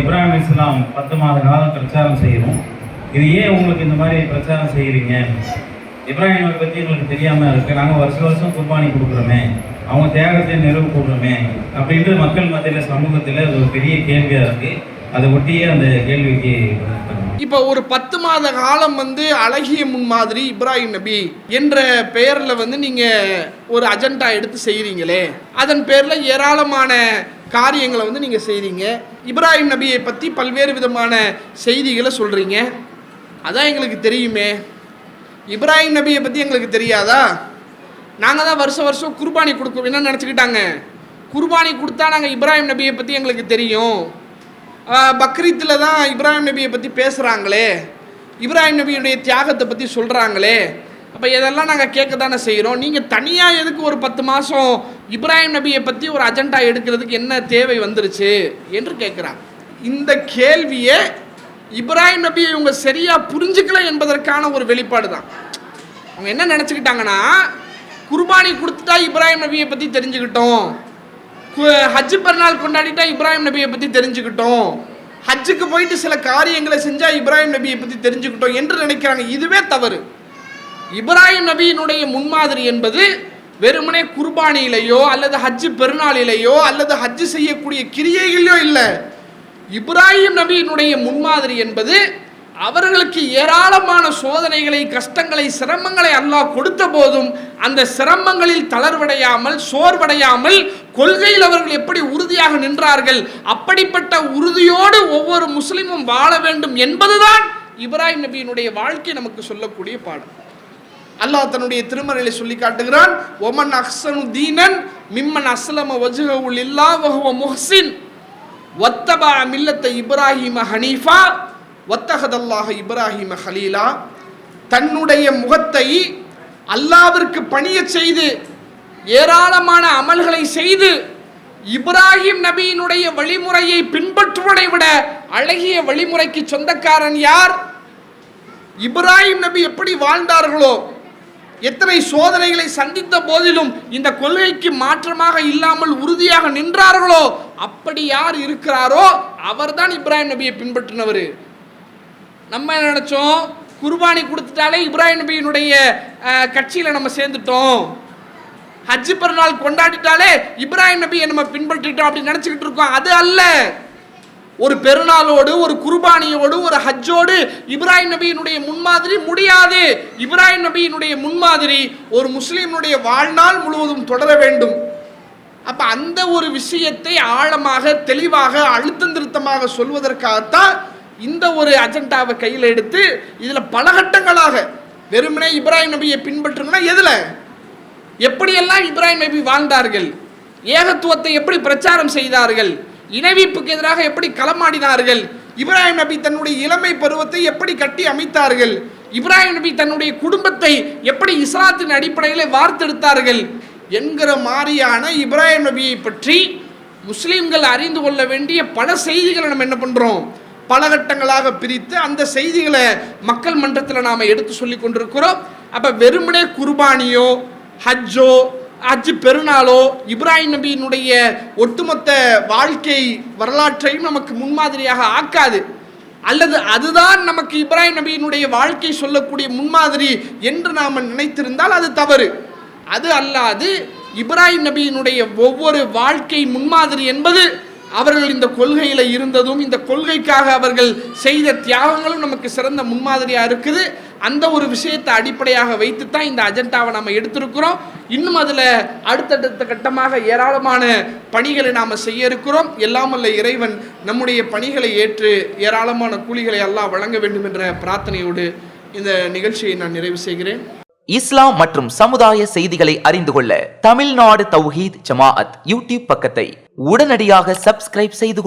இப்ராஹிம் இஸ்லாம் பத்து மாத காலம் பிரச்சாரம் செய்கிறோம் இது ஏன் உங்களுக்கு இந்த மாதிரி பிரச்சாரம் செய்கிறீங்க இப்ராஹிமை பற்றி எங்களுக்கு தெரியாமல் இருக்குது நாங்கள் வருஷம் வருஷம் குர்பானி கொடுக்குறோமே. அவங்க தியாகத்தை நிறைவு கூடுறோமே. அப்படின்ட்டு மக்கள் மத்தியில் சமூகத்தில் அது ஒரு பெரிய கேள்வியாக இருக்குது அதை ஒட்டியே அந்த கேள்விக்கு இப்போ ஒரு பத்து மாத காலம் வந்து அழகிய முன் மாதிரி இப்ராஹிம் நபி என்ற பெயரில் வந்து நீங்கள் ஒரு அஜெண்டா எடுத்து செய்கிறீங்களே அதன் பேரில் ஏராளமான காரியங்களை வந்து நீங்கள் செய்கிறீங்க இப்ராஹிம் நபியை பற்றி பல்வேறு விதமான செய்திகளை சொல்கிறீங்க அதான் எங்களுக்கு தெரியுமே. இப்ராஹிம் நபியை பற்றி எங்களுக்கு தெரியாதா? நாங்கள் தான் வருஷம் வருஷம் குர்பானி கொடுக்கணும் என்ன நினச்சிக்கிட்டாங்க? குர்பானி கொடுத்தா நாங்கள் இப்ராஹிம் நபியை பற்றி எங்களுக்கு தெரியும். பக்ரீத்தில் தான் இப்ராஹிம் நபியை பற்றி பேசுகிறாங்களே இப்ராஹிம் நபியுடைய தியாகத்தை பற்றி சொல்கிறாங்களே அப்போ இதெல்லாம் நாங்கள் கேட்க தானே செய்கிறோம் நீங்கள் தனியாக எதுக்கு ஒரு பத்து மாதம் இப்ராஹிம் நபியை பற்றி ஒரு அஜெண்டா எடுக்கிறதுக்கு என்ன தேவை வந்துருச்சு என்று கேட்குறான் இந்த கேள்வியை இப்ராஹிம் நபியை இவங்க சரியாக புரிஞ்சுக்கல என்பதற்கான ஒரு வெளிப்பாடு தான். அவங்க என்ன நினச்சிக்கிட்டாங்கன்னா குர்பானி கொடுத்துட்டா இப்ராஹிம் நபியை பற்றி தெரிஞ்சுக்கிட்டோம். கு- ஹஜ்ஜு பெருநாள் கொண்டாடிட்டா இப்ராஹிம் நபியை பற்றி தெரிஞ்சுக்கிட்டோம். ஹஜ்ஜுக்கு போயிட்டு சில காரியங்களை செஞ்சால் இப்ராஹிம் நபியை பற்றி தெரிஞ்சுக்கிட்டோம் என்று நினைக்கிறாங்க. இதுவே தவறு. இப்ராஹிம் நபியினுடைய முன்மாதிரி என்பது வெறுமனே குர்பானியிலேயோ அல்லது ஹஜ்ஜு பெருநாளிலேயோ அல்லது ஹஜ்ஜு செய்யக்கூடிய கிரியைகளிலோ இல்லை. இப்ராஹிம் நபியினுடைய முன்மாதிரி என்பது அவர்களுக்கு ஏராளமான சோதனைகளை கஷ்டங்களை சிரமங்களை அல்லாஹ் கொடுத்த போதும் அந்த சிரமங்களில் தளர்வடையாமல் சோர்வடையாமல் கொள்கையில் அவர்கள் எப்படி உறுதியாக நின்றார்கள் அப்படிப்பட்ட உறுதியோடு ஒவ்வொரு முஸ்லிமும் வாழ வேண்டும் என்பதுதான் இப்ராஹிம் நபியினுடைய வாழ்க்கை நமக்கு சொல்லக்கூடிய பாடம். அல்லாஹ் தன்னுடைய திருமறையில சொல்லி காட்டுகிறான் ஒமன் அஹ்சனு தீனன் மிம்மன் அஸ்லம வஜுகவுல் இல்லா வஹுவ முஹ்சின். வத்தபா மில்லத்த இப்ராஹிம ஹனீஃபா வத்தஹதல்லாஹ இப்ராஹிம ஹலீலா. தன்னுடைய முகத்தை அல்லாவிற்கு பணியச் செய்து ஏராளமான அமல்களை செய்து இப்ராஹிம் நபியினுடைய வழிமுறையை பின்பற்றுவதை விட அழகிய வழிமுறைக்கு சொந்தக்காரன் யார்? இப்ராஹிம் நபி எப்படி வாழ்ந்தார்களோ எத்தனை சோதனைகளை சந்தித்த போதிலும் இந்த கொள்கைக்கு மாற்றமாக இல்லாமல் உறுதியாக நின்றார்களோ அப்படி யார் இருக்கிறாரோ அவர்தான் இப்ராஹிம் நபியை பின்பற்றினவர். நம்ம என்ன நினச்சோம்? குர்பானி கொடுத்துட்டாலே இப்ராஹிம் நபியினுடைய கட்சியில் நம்ம சேர்ந்துட்டோம். ஹஜ்ஜு பெருநாள் கொண்டாடிட்டாலே இப்ராஹிம் நபியை நம்ம பின்பற்றிட்டோம் அப்படின்னு நினச்சிக்கிட்டு இருக்கோம். அது அல்ல. ஒரு பெருநாளோடு ஒரு குர்பானியோடு ஒரு ஹஜ்ஜோடு இப்ராஹிம் நபியினுடைய முன்மாதிரி முடியாது. இப்ராஹிம் நபியினுடைய முன்மாதிரி ஒரு முஸ்லீமுடைய வாழ்நாள் முழுவதும் தொடர வேண்டும். அப்ப அந்த ஒரு விஷயத்தை ஆழமாக தெளிவாக அழுத்தம் திருத்தமாக சொல்வதற்காகத்தான் இந்த ஒரு அஜெண்டாவை கையில் எடுத்து இதுல பல கட்டங்களாக வெறுமனே இப்ராஹிம் நபியை பின்பற்றுங்கன்னா எதுல? எப்படியெல்லாம் இப்ராஹிம் நபி வாழ்ந்தார்கள்? ஏகத்துவத்தை எப்படி பிரச்சாரம் செய்தார்கள்? இணைவிப்புக்கு எதிராக எப்படி களமாடினார்கள்? இப்ராஹிம் நபி தன்னுடைய இளமை பருவத்தை எப்படி கட்டி அமைத்தார்கள்? இப்ராஹிம் நபி தன்னுடைய குடும்பத்தை எப்படி இஸ்லாத்தின் அடிப்படையில் வார்த்தெடுத்தார்கள்? என்கிற மாதிரியான இப்ராஹிம் நபியை பற்றி முஸ்லீம்கள் அறிந்து கொள்ள வேண்டிய பல செய்திகளை நம்ம என்ன பண்றோம்? பல கட்டங்களாக பிரித்து அந்த செய்திகளை மக்கள் மன்றத்தில் நாம் எடுத்து சொல்லி கொண்டிருக்கிறோம். அப்போ வெறுமனே குர்பானியோ ஹஜ்ஜோ ஹஜ் பெருநாளோ இப்ராஹிம் நபியினுடைய ஒட்டுமொத்த வாழ்க்கை வரலாற்றையும் நமக்கு முன்மாதிரியாக ஆக்காது. அல்லது அதுதான் நமக்கு இப்ராஹிம் நபியினுடைய வாழ்க்கை சொல்லக்கூடிய முன்மாதிரி என்று நாம் நினைத்திருந்தால் அது தவறு. அது அல்லாது இப்ராஹிம் நபியினுடைய ஒவ்வொரு வாழ்க்கை முன்மாதிரி என்பது அவர்கள் இந்த கொள்கையில் இருந்ததும் இந்த கொள்கைக்காக அவர்கள் செய்த தியாகங்களும் நமக்கு சிறந்த முன்மாதிரியாக இருக்குது. அந்த ஒரு விஷயத்தை அடிப்படையாக வைத்து தான் இந்த அஜெண்டாவை நம்ம எடுத்திருக்கிறோம். இன்னும் அதில் அடுத்தடுத்த கட்டமாக ஏராளமான பணிகளை நாம் செய்ய இருக்கிறோம். எல்லாம் இறைவன் நம்முடைய பணிகளை ஏற்று ஏராளமான கூலிகளை எல்லாம் வழங்க வேண்டும் என்ற பிரார்த்தனையோடு இந்த நிகழ்ச்சியை நான் நிறைவு செய்கிறேன். இஸ்லாம் மற்றும் சமுதாய செய்திகளை அறிந்து கொள்ள தமிழ்நாடு தௌஹீத் ஜமாஅத் யூடியூப் பக்கத்தை உடனடியாக சப்ஸ்கிரைப் செய்து